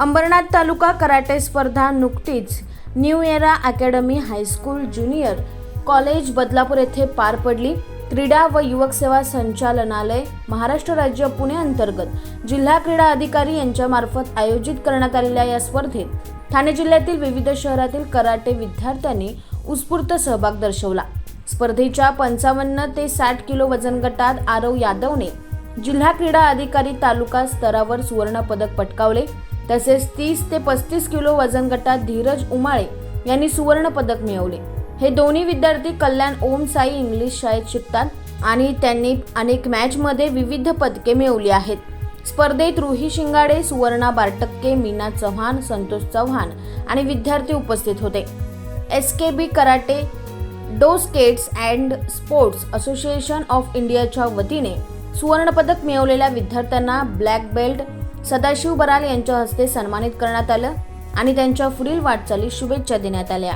अंबरनाथ तालुका karate स्पर्धा नुकतीच new era academy high school junior college Badlapur येथे पार पडली. क्रीडा व युवक सेवा संचालनालय महाराष्ट्र राज्य पुणे अंतर्गत जिल्हा क्रीडा अधिकारी यांच्यामार्फत आयोजित करण्यात आलेल्या या स्पर्धेत ठाणे जिल्ह्यातील विविध शहरातील कराटे विद्यार्थ्यांनी उत्स्फूर्त सहभाग दर्शवला. स्पर्धेच्या पंचावन्न ते साठ किलो वजन गटात आरव यादवने जिल्हा क्रीडा अधिकारी तालुका स्तरावर सुवर्ण पदक पटकावले. तसेच तीस ते पस्तीस किलो वजन गटात धीरज उमाळे यांनी सुवर्ण पदक मिळवले. हे दोन्ही विद्यार्थी कल्याण ओम साई इंग्लिश शाळेत शिकतात आणि त्यांनी अनेक मॅचमध्ये विविध पदके मिळवली आहेत. स्पर्धेत रुही शिंगाडे सुवर्णा बारटक्के मीना चव्हाण संतोष चव्हाण आणि विद्यार्थी उपस्थित होते. S K B karate do skates and sports association of इंडियाच्या वतीने सुवर्णपदक मिळवलेल्या विद्यार्थ्यांना ब्लॅक बेल्ट सदाशिव बराल यांच्या हस्ते सन्मानित करण्यात आलं आणि त्यांच्या पुढील वाटचालीस शुभेच्छा देण्यात आल्या.